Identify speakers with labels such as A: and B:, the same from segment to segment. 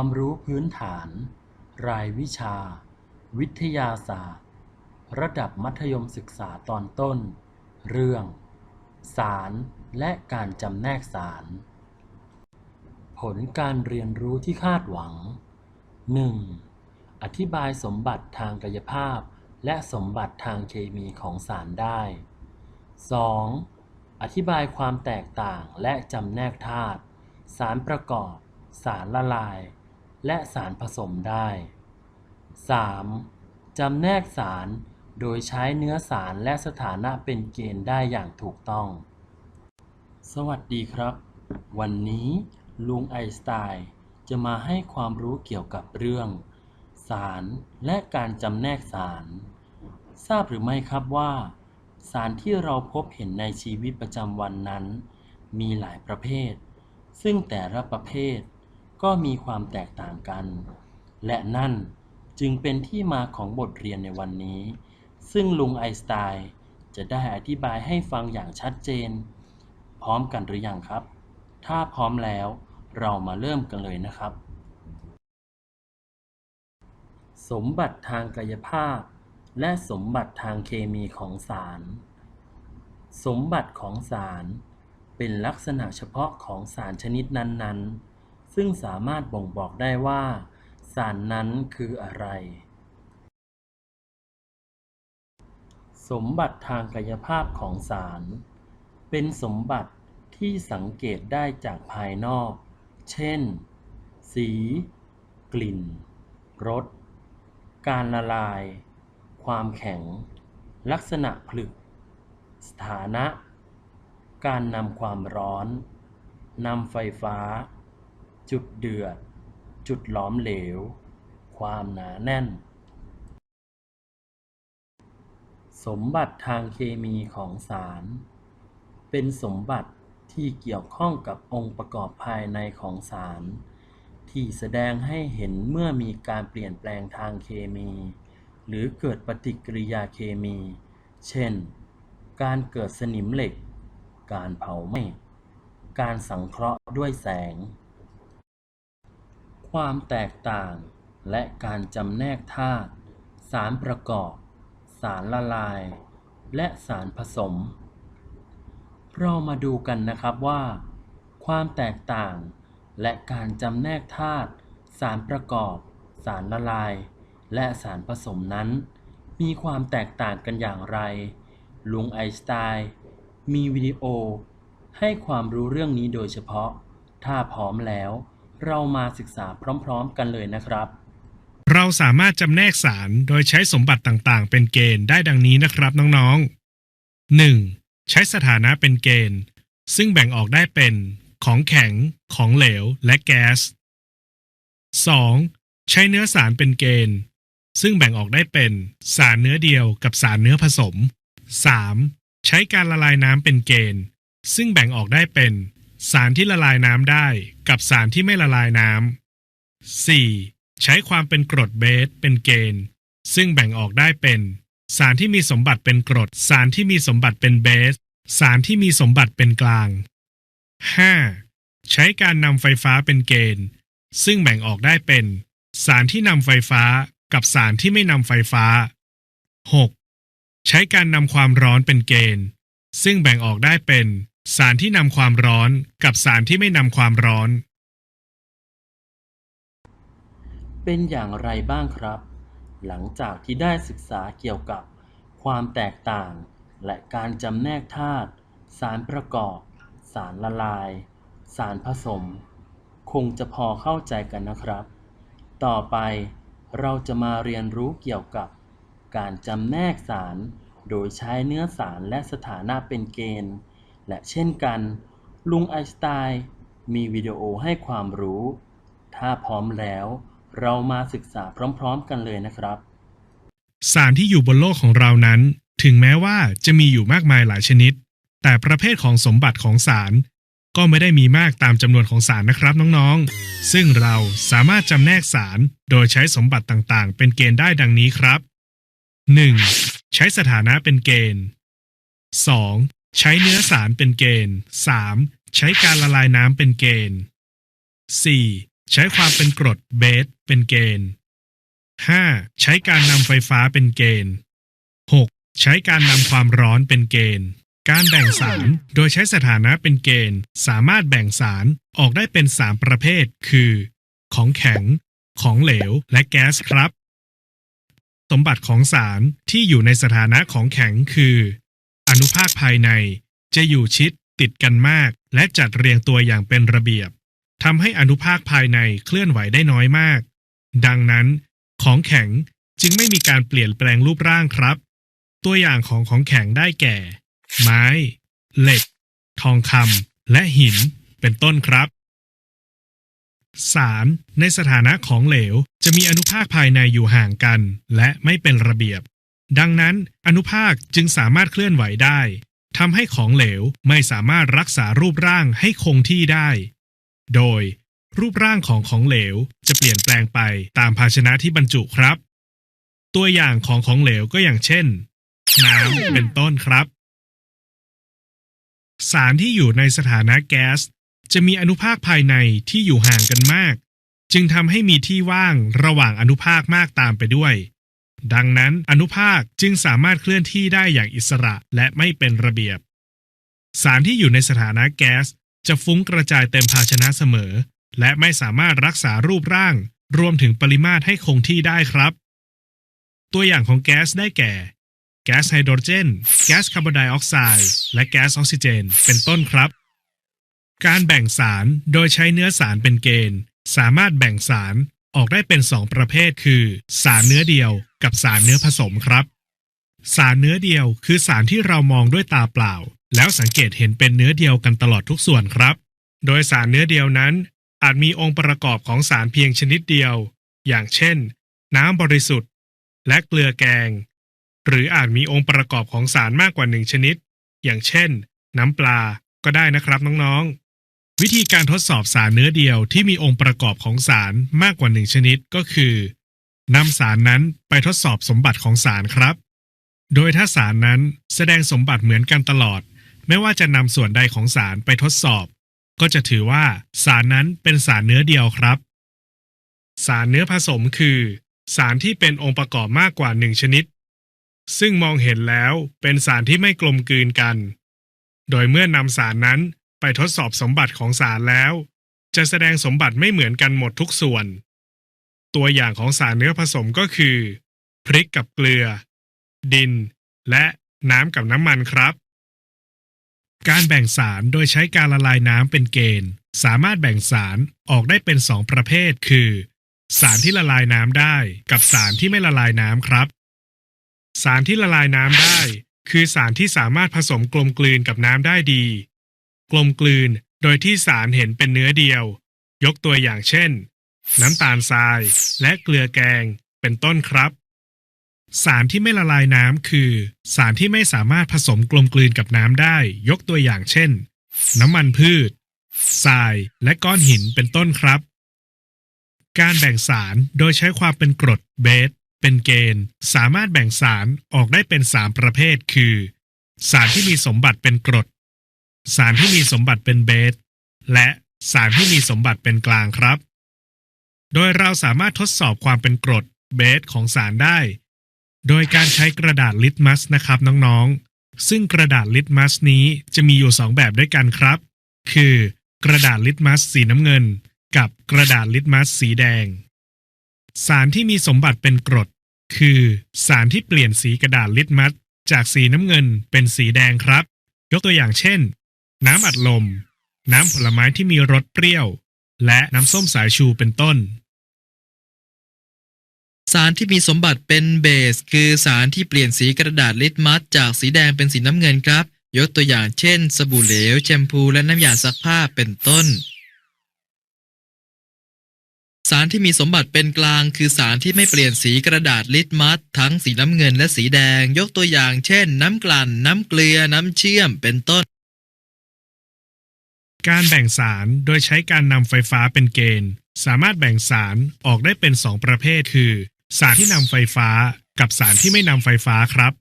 A: ความรู้พื้นฐาน รายวิชา วิทยาศาสตร์ ระดับมัธยมศึกษาตอนต้น เรื่อง สารและการจำแนกสาร ผลการเรียนรู้ที่คาดหวัง 1. อธิบายสมบัติทางกายภาพ และสมบัติทางเคมีของสารได้ 2. อธิบายความแตกต่างและจำแนกธาตุสารประกอบ สารละลาย และสารผสมได้ 3. จำแนกสารโดยใช้เนื้อสารและสถานะเป็นเกณฑ์ได้อย่างถูกต้อง สวัสดีครับ วันนี้ลุงไอน์สไตน์จะมาให้ความรู้เกี่ยวกับเรื่อง สารและการจำแนกสาร ทราบหรือไม่ครับว่า สารที่เราพบเห็นในชีวิตประจำวันนั้น มีหลายประเภท ซึ่งแต่ละประเภท ก็มีความแตกต่างกัน และนั่นจึงเป็นที่มาของบทเรียนในวันนี้ ซึ่งลุงไอน์สไตน์จะได้อธิบายให้ฟังอย่างชัดเจน พร้อมกันหรือยังครับ ถ้าพร้อมแล้วเรามาเริ่มกันเลยนะครับ สมบัติทางกายภาพ และสมบัติทางเคมีของสาร สมบัติของสารเป็นลักษณะเฉพาะของสารชนิดนั้นๆ ซึ่งสามารถบ่งบอกได้ว่าสารนั้นคืออะไร สมบัติทางกายภาพของสาร เป็นสมบัติที่สังเกตได้จากภายนอก เช่น สี กลิ่น รส การละลาย ความแข็ง ลักษณะผลึก สถานะ การนำความร้อน นำไฟฟ้า จุดเดือด จุดหลอมเหลว ความหนาแน่น สมบัติทางเคมีของสาร เป็นสมบัติที่เกี่ยวข้องกับองค์ประกอบภายในของสาร ที่แสดงให้เห็นเมื่อมีการเปลี่ยนแปลงทางเคมี หรือเกิดปฏิกิริยาเคมี เช่น การเกิดสนิมเหล็ก การเผาไหม้การสังเคราะห์ด้วยแสง ความแตกต่างและการจำแนกธาตุสารประกอบ สารละลาย และสารผสม เรามาดูกันนะครับว่า ความแตกต่าง และการจำแนกธาตุสารประกอบ สารละลาย และสารผสมนั้น มีความแตกต่างกันอย่างไร ลุงไอน์สไตน์มีวิดีโอ ให้ความรู้เรื่องนี้โดยเฉพาะ ถ้าพร้อมแล้ว เรามาศึกษาพร้อมๆ กันเลยนะครับ
B: เราสามารถจำแนกสารโดยใช้สมบัติต่างๆ เป็นเกณฑ์ได้ดังนี้นะครับน้องๆ 1. ใช้สถานะเป็นเกณฑ์ ซึ่งแบ่งออกได้เป็น ของแข็ง ของเหลว และแก๊ส 2. ใช้เนื้อสารเป็นเกณฑ์ ซึ่งแบ่งออกได้เป็น สารเนื้อเดียวกับสารเนื้อผสม 3. ใช้การละลายน้ำเป็นเกณฑ์ ซึ่งแบ่งออกได้เป็น สารที่ละลายน้ำได้ กับสารที่ไม่ละลายน้ำ 4. ใช้ความเป็นกรดเบสเป็นเกณฑ์ ซึ่งแบ่งออกได้เป็น สารที่มีสมบัติเป็นกรด สารที่มีสมบัติเป็นเบส สารที่มีสมบัติเป็นกลาง 5. ใช้การนำไฟฟ้าเป็นเกณฑ์ ซึ่งแบ่งออกได้เป็น สารที่นำไฟฟ้ากับสารที่ไม่นำไฟฟ้า 6. ใช้การนำความร้อนเป็นเกณฑ์ ซึ่งแบ่งออกได้เป็น สารที่นำความร้อนกับสารที่ไม่นำความร้อน
A: เป็นอย่างไรบ้างครับ หลังจากที่ได้ศึกษาเกี่ยวกับความแตกต่าง และการจำแนกธาตุสารประกอบ สารละลาย สารผสม คงจะพอเข้าใจกันนะครับ ต่อไปเราจะมาเรียนรู้เกี่ยวกับ การจำแนกสาร โดยใช้เนื้อสารและสถานะเป็นเกณฑ์ และเช่นกัน ลุงไอน์สไตน์มีวิดีโอให้ความรู้ ถ้าพร้อมแล้วเรามาศึกษาพร้อมๆกันเลยนะครับ
B: สารที่อยู่บนโลกของเรานั้น ถึงแม้ว่าจะมีอยู่มากมายหลายชนิด แต่ประเภทของสมบัติของสาร ก็ไม่ได้มีมากตามจำนวนของสารนะครับน้องๆ ซึ่งเราสามารถจำแนกสารโดยใช้สมบัติต่างๆ เป็นเกณฑ์ได้ดังนี้ครับ 1. ใช้สถานะเป็นเกณฑ์ 2. ใช้เนื้อสารเป็นเกณฑ์ 3. ใช้การละลายน้ำเป็นเกณฑ์ 4. ใช้ความเป็นกรดเบสเป็นเกณฑ์ 5. ใช้การนำไฟฟ้าเป็นเกณฑ์ 6. ใช้การนำความร้อนเป็นเกณฑ์ การแบ่งสารโดยใช้สถานะเป็นเกณฑ์ สามารถแบ่งสารออกได้เป็น 3 ประเภท คือ ของแข็ง ของเหลว และแก๊สครับ สมบัติของสารที่อยู่ในสถานะของแข็งคือ อนุภาคภายในจะอยู่ชิดติดกันมาก และจัดเรียงตัวอย่างเป็นระเบียบทำให้อนุภาคภายในเคลื่อนไหวได้น้อยมาก ดังนั้น ของแข็งจึงไม่มีการเปลี่ยนแปลงรูปร่างครับ ตัวอย่างของของแข็งได้แก่ ไม้ เหล็ก ทองคำและหิน เป็นต้นครับสารในสถานะของเหลวจะมีอนุภาคภายในอยู่ห่างกัน และไม่เป็นระเบียบ ดังนั้นอนุภาคจึงสามารถเคลื่อนไหวได้ทำให้ของเหลวไม่สามารถรักษารูปร่างให้คงที่ได้ โดยรูปร่างของของเหลวจะเปลี่ยนแปลงไปตามภาชนะที่บรรจุครับ ตัวอย่างของของเหลวก็อย่างเช่น น้ำเป็นต้นครับ สารที่อยู่ในสถานะแก๊ส จะมีอนุภาคภายในที่อยู่ห่างกันมาก จึงทำให้มีที่ว่างระหว่างอนุภาคมากตามไปด้วย ดังนั้นอนุภาคจึงสามารถเคลื่อนที่ได้อย่างอิสระและไม่เป็นระเบียบ สารที่อยู่ในสถานะแก๊ส จะฟุ้งกระจายเต็มภาชนะเสมอ และไม่สามารถรักษารูปร่าง รวมถึงปริมาตรให้คงที่ได้ครับ ตัวอย่างของแก๊สได้แก่ แก๊สไฮโดรเจน แก๊สคาร์บอนไดออกไซด์และแก๊สออกซิเจน เป็นต้นครับ การแบ่งสารโดยใช้เนื้อสารเป็นเกณฑ์ สามารถแบ่งสาร ออกได้เป็น 2 ประเภทคือ สารเนื้อเดียวกับสารเนื้อผสมครับ สารเนื้อเดียวคือสารที่เรามองด้วยตาเปล่า แล้วสังเกตเห็นเป็นเนื้อเดียวกันตลอดทุกส่วนครับ โดยสารเนื้อเดียวนั้น อาจมีองค์ประกอบของสารเพียงชนิดเดียว อย่างเช่น น้ำบริสุทธิ์ และเกลือแกง หรืออาจมีองค์ประกอบของสารมากกว่าหนึ่งชนิด อย่างเช่น น้ำปลาก็ได้นะครับน้องๆ วิธีการทดสอบสารเนื้อเดียวที่มีองค์ประกอบของสารมากกว่าหนึ่งชนิดก็คือนำสารนั้นไปทดสอบสมบัติของสารครับ โดยถ้าสารนั้นแสดงสมบัติเหมือนกันตลอด ไม่ว่าจะนำส่วนใดของสารไปทดสอบ ก็จะถือว่าสารนั้นเป็นสารเนื้อเดียวครับ สารเนื้อผสมคือ สารที่เป็นองค์ประกอบมากกว่าหนึ่งชนิด ซึ่งมองเห็นแล้วเป็นสารที่ไม่กลมกลืนกัน โดยเมื่อนำสารนั้น ไปทดสอบสมบัติของสารแล้ว จะแสดงสมบัติไม่เหมือนกันหมดทุกส่วน ตัวอย่างของสารเนื้อผสมก็คือ พริกกับเกลือ ดิน และน้ำกับน้ำมันครับ การแบ่งสารโดยใช้การละลายน้ำเป็นเกณฑ์ สามารถแบ่งสารออกได้เป็น2ประเภท คือ สารที่ละลายน้ำได้กับสารที่ไม่ละลายน้ำครับ สารที่ละลายน้ำได้ คือสารที่สามารถผสมกลมกลืนกับน้ำได้ดี กลมกลืน โดยที่สารเห็นเป็นเนื้อเดียว ยกตัวอย่างเช่น น้ำตาลทราย และเกลือแกง เป็นต้นครับ สารที่ไม่ละลายน้ำคือ สารที่ไม่สามารถผสมกลมกลืนกับน้ำได้ ยกตัวอย่างเช่น น้ำมันพืชทรายและก้อนหินเป็นต้นครับ การแบ่งสารโดยใช้ความเป็นกรดเบสเป็นเกณฑ์ สามารถแบ่งสารออกได้เป็น 3 ประเภท คือ สารที่มีสมบัติเป็นกรด สารที่มีสมบัติเป็นเบส และสารที่มีสมบัติเป็นกลางครับ โดยเราสามารถทดสอบความเป็นกรดเบสของสารได้ โดยการใช้กระดาษลิตมัสนะครับน้องๆ ซึ่งกระดาษลิตมัสนี้จะมีอยู่ 2 แบบด้วยกันครับ คือกระดาษลิตมัสสีน้ำเงิน กับกระดาษลิตมัสสีแดง สารที่มีสมบัติเป็นกรด คือสารที่เปลี่ยนสีกระดาษลิตมัสจากสีน้ำเงินเป็นสีแดงครับ ยกตัวอย่างเช่น น้ำอัดลม น้ำผลไม้ที่มีรสเปรี้ยว และน้ำส้มสายชูเป็นต้น
C: สารที่มีสมบัติเป็นเบส คือสารที่เปลี่ยนสีกระดาษลิตมัสจากสีแดงเป็นสีน้ำเงินครับ ยกตัวอย่างเช่น สบู่เหลว แชมพูและน้ำยาซักผ้าเป็นต้น สารที่มีสมบัติเป็นกลาง คือสารที่ไม่เปลี่ยนสีกระดาษลิตมัสทั้งสีน้ำเงินและสีแดง ยกตัวอย่างเช่น น้ำกลั่น น้ำเกลือ น้ำเชื่อมเป็นต้น
B: การแบ่งสารโดยใช้การนำไฟฟ้าเป็นเกณฑ์ สามารถแบ่งสารออกได้เป็น 2 ประเภทคือ สารที่นำไฟฟ้ากับสารที่ไม่นำไฟฟ้าครับ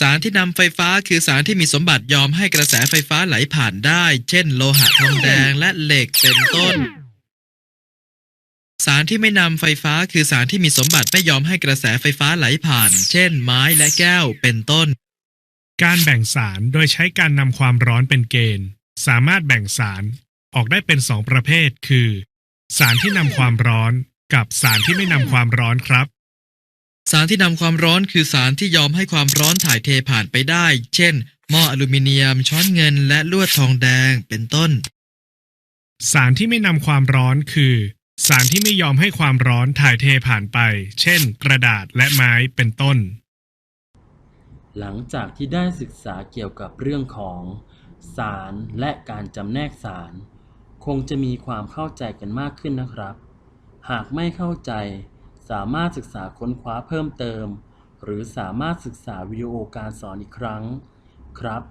C: สารที่นำไฟฟ้าคือสารที่มีสมบัติยอมให้กระแสไฟฟ้าไหลผ่านได้ เช่น โลหะทองแดงและเหล็กเป็นต้น สารที่ไม่นำไฟฟ้าคือสารที่มีสมบัติไม่ยอมให้กระแสไฟฟ้าไหลผ่าน เช่น ไม้และแก้วเป็นต้น
B: การแบ่งสารโดยใช้การนำความร้อนเป็นเกณฑ์ สามารถแบ่งสารออกได้เป็นสองประเภท คือ สารที่นำความร้อนกับสารที่ไม่นำความร้อนครับ
C: สารที่นำความร้อนคือสารที่ยอมให้ความร้อนถ่ายเทผ่านไปได้ เช่น หม้ออลูมิเนียม ช้อนเงิน และลวดทองแดง เป็นต้น
B: สารที่ไม่นำความร้อนคือ สารที่ไม่ยอมให้ความร้อนถ่ายเทผ่านไป เช่น กระดาษและไม้เป็นต้น
A: หลังจากที่ได้ศึกษาเกี่ยวกับเรื่องของ สารและการจำแนกสาร คงจะมีความเข้าใจกันมากขึ้นนะครับ หากไม่เข้าใจ สามารถศึกษาค้นคว้าเพิ่มเติม หรือสามารถศึกษาวิดีโอการสอนอีกครั้ง ครับ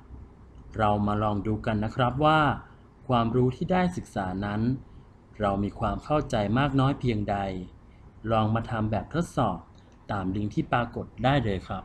A: เรามาลองดูกันนะครับว่า ความรู้ที่ได้ศึกษานั้น เรามีความเข้าใจมากน้อยเพียงใด ลองมาทำแบบทดสอบตามลิงก์ที่ปรากฏได้เลยครับ